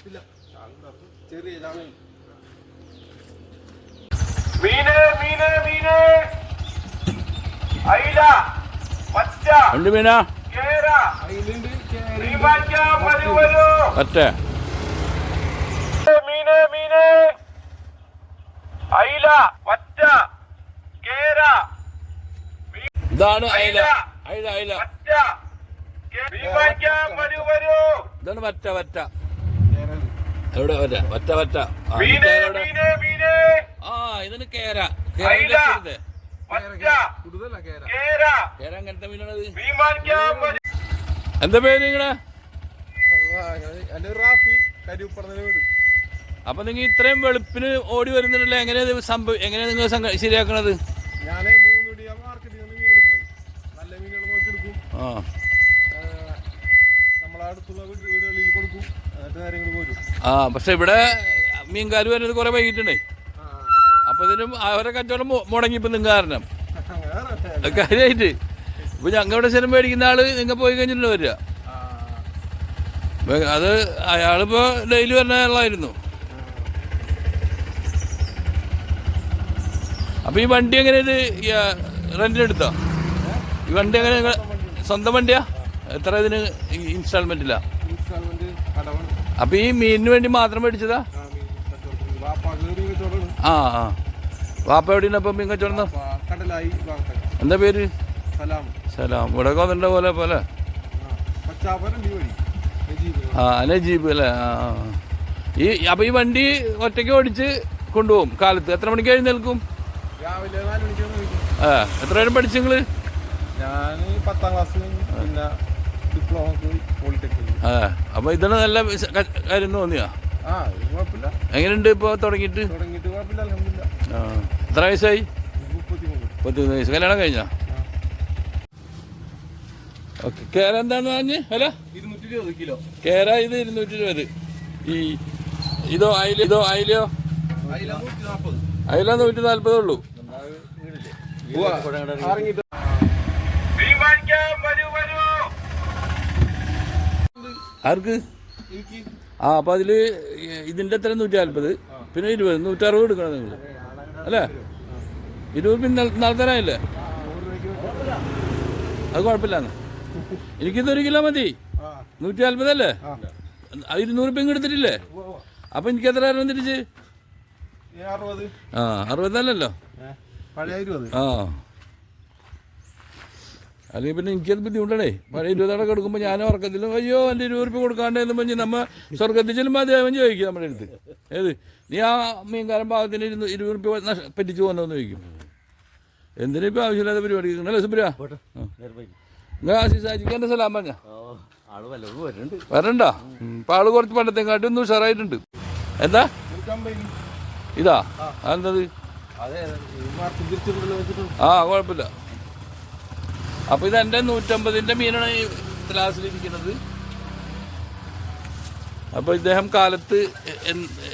ചെറിയ മീന്. മീന് മീന് അയില. പച്ച രണ്ട് മീനാ കേര ഒറ്റ മീന് മീന് അയില പച്ച കേര ഇതാണ് അയില. അയില അയില ഇതാണ് വറ്റ വറ്റ എവിടെ? ഒറ്റ വറ്റ വറ്റ ആ, ഇതിന് കേര. അയില. കേര ചെറുത് പച്ച കൂടുതലാ കേര. കേര. കേര. അങ്ങനത്തെ മീനാണത്? എന്താ പേര് നിങ്ങളെ? അപ്പൊ നിങ്ങൾ ഇത്രയും വെളുപ്പിന് ഓടി വരുന്നുണ്ടല്ലോ. എങ്ങനെയാ ഇത് സംഭവം എങ്ങനെയാ നിങ്ങൾ ശരിയാക്കണത്? ഞാനേ മൂന്നുടിയ മാർക്കറ്റിൽ നിന്ന് മീൻ എടുക്കണത്. നല്ല മീനുകൾ നോക്കി എടുക്കും ആ. ആ പക്ഷെ ഇവിടെ മീൻകാർ വരുന്നത് കുറെ വൈകിട്ടുണ്ടേ. അപ്പൊ ഇതിനും അവരെ കച്ചവടം മു- മുടങ്ങിയപ്പോ നിങ്ങൾ കാരണം. കാര്യമായിട്ട് ഇപ്പൊ ഇവിടെ സ്ഥലം മേടിക്കുന്ന ആൾ നിങ്ങൾ പോയി കഴിഞ്ഞിട്ടുണ്ടോ വരിക? അത് അയാളിപ്പോ ഡെയിലി വരുന്ന ആളായിരുന്നു. അപ്പൊ ഈ വണ്ടി എങ്ങനെ ഇത് റെന്റിന് എടുത്തോ? ഈ വണ്ടി എങ്ങനെ സ്വന്തം വണ്ടിയാ? എത്ര ഇതിന് ഇൻസ്റ്റാൾമെന്റില്ല അപ്പൊ ഈ മീനിന് വേണ്ടി മാത്രം മേടിച്ചതാ? ആ ആ വാപ്പ എവിടെയാണ് അപ്പം മീൻ കച്ചവടം? എന്താ പേര്? സലാം. ഇവിടെ കൊന്നുണ്ട പോലെ പോലെ ആ അല്ലെ ജീപ്പ് വഴി. നജീബ് അല്ലേ ആ. ഈ അപ്പൊ ഈ വണ്ടി ഒറ്റയ്ക്ക് ഓടിച്ച് കൊണ്ടുപോകും കാലത്ത്. എത്ര മണിക്ക് എഴുന്നേൽക്കും? ആ എത്ര പേരും പഠിച്ചു നിങ്ങൾ? ഞാൻ പത്താം ക്ലാസ് പിന്നെ അപ്പൊ ഇതാണ് നല്ല കാര്യം തോന്നിയാ? എങ്ങനെയുണ്ട് ഇപ്പോൾ തുടങ്ങിയിട്ട്? അലഹമില്ല ആ എത്ര വയസ്സായി? മുപ്പത്തിമൂന്ന്. പത്തിമൂന്ന് വയസ്സ്. കല്യാണം കഴിഞ്ഞാ? ഓക്കെ കേര എന്താന്ന് പറഞ്ഞ്? അല്ല ഇരുന്നൂറ്റി ഇരുപത് കിലോ. കേര ഇത് ഇരുന്നൂറ്റി ഇരുപത് ഈ ഇതോ അയില ഇതോ അയിലയോ? നൂറ്റി നാൽപ്പത് അയില നൂറ്റി നാല്പതേ ഉള്ളൂ ആർക്ക്? ആ അപ്പം അതിൽ ഇതിന്റെ എത്ര? നൂറ്റി നാൽപ്പത് പിന്നെ ഇരുപത്. നൂറ്ററുപത് എടുക്കണം നിങ്ങൾ അല്ലേ? ഇരുപത് പിന്നെ നാളെ അത് നൂറ് എനിക്കിത് കുഴപ്പമില്ലാന്ന്. എനിക്കിതൊരു കിലോ മതി. നൂറ്റി നാൽപ്പതല്ലേ ഇരുന്നൂറ് പെങ്ങ് എടുത്തിട്ടില്ലേ അപ്പം എനിക്ക് എത്ര തരണം തിരിച്ച്? ആ അറുപതല്ലല്ലോ. ആ. അല്ലെങ്കിൽ പിന്നെ എനിക്കത് ബുദ്ധിമുട്ടണേ. മഴ ഇരുപതോടെ കൊടുക്കുമ്പോൾ ഞാനും ഉറക്കത്തില്ല അയ്യോ എന്റെ ഇരുപത് റുപ്യ കൊടുക്കാണ്ട് എന്ന് പറഞ്ഞ് നമ്മൾ സ്വർഗത്തിൽ ചെല്ലുമ്പോൾ അദ്ദേഹം ചോദിക്കും നമ്മുടെ അടുത്ത്. ഏത്? നീ ആ മീൻകാരൻ ഭാഗത്തിന് ഇരുന്ന് ഇരുപത് റുപ്യ പറ്റിച്ചു പോകുന്നതെന്ന് ചോദിക്കും. എന്തിനാ ഇപ്പം ആവശ്യമില്ലാത്ത പരിപാടി? അല്ലേ സുബ്ര നിങ്ങൾ എന്റെ സ്ഥലം പറഞ്ഞ? ആൾ വല്ലതും വരുന്നുണ്ട്. വരണ്ട? ഇപ്പം ആൾ കുറച്ച് പണ്ടത്തെക്കാട്ടും ഒന്ന് ഉഷാറായിട്ടുണ്ട്. എന്താ? ഇതാ? അതെന്തത് ആ കുഴപ്പമില്ല. അപ്പൊ ഇത് എന്റെ നൂറ്റമ്പതിന്റെ മീനാണ് ഈ ഗ്ലാസ്സിലിരിക്കുന്നത് അപ്പൊ ഇദ്ദേഹം കാലത്ത്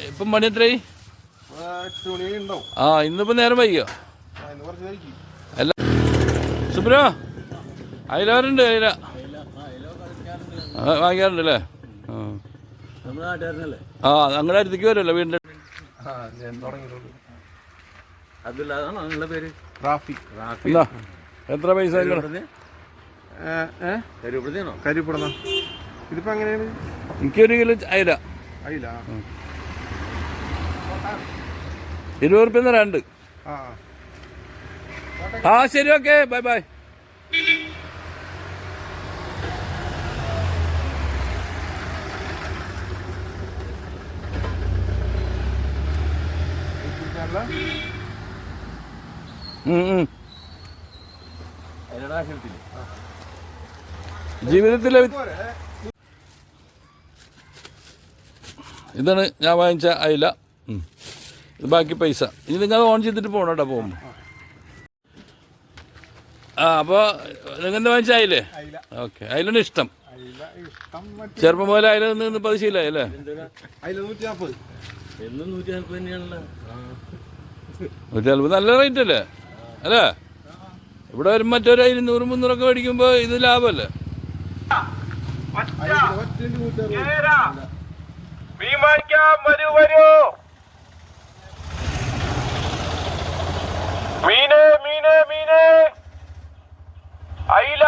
ഇപ്പം മണി എത്രയായി? ആ, ഇന്നിപ്പോ നേരം വൈകിയോ? ആ, ഇന്ന് കുറച്ച് കഴിക്കും അല്ല. സുബ്രോ അയലവരുണ്ട് അയില. ആ, വാങ്ങിക്കാറുണ്ട് അല്ലേ ആ. ഞങ്ങളുടെ അടുത്തേക്ക് വരുമല്ലോ വീടിന്റെ നിങ്ങളുടെ പേര്? റാഫി. എന്നാ എത്ര പൈസ കരിപ്പടന്ന ഇതിപ്പോ എങ്ങനെയാണ്? എനിക്കൊരു കിലോ അയില. അയില്ല ഇരുപത് റുപ്യ രണ്ട്. ആ ആ. ശരി ഓക്കെ. Bye bye. ഉം, ഉം. ജീവിതത്തിലെ ഇതാണ് ഞാൻ വാങ്ങിച്ച അയില. ഇത് ബാക്കി പൈസ. ഇനി നിങ്ങൾ ഓൺ ചെയ്തിട്ട് പോകണം കേട്ടോ പോകുമ്പോൾ ആ അപ്പോൾ നിങ്ങൾ എന്താ വാങ്ങിച്ച അയിലേ? ഓക്കെ. അയിലാണ് ഇഷ്ടം. ചെറുപ്പം പോലെ അയില നിന്ന് നിന്ന് പത് അല്ലേ? നൂറ്റി നാൽപ്പത് നല്ല റേറ്റ് അല്ലേ? അല്ലേ? ഇവിടെ ഒരു മറ്റൊരു ഇരുന്നൂറ് മുന്നൂറൊക്കെ മേടിക്കുമ്പോ ഇത് ലാഭല്ലേ? മീനെ മീനെ മീനെ. അയില.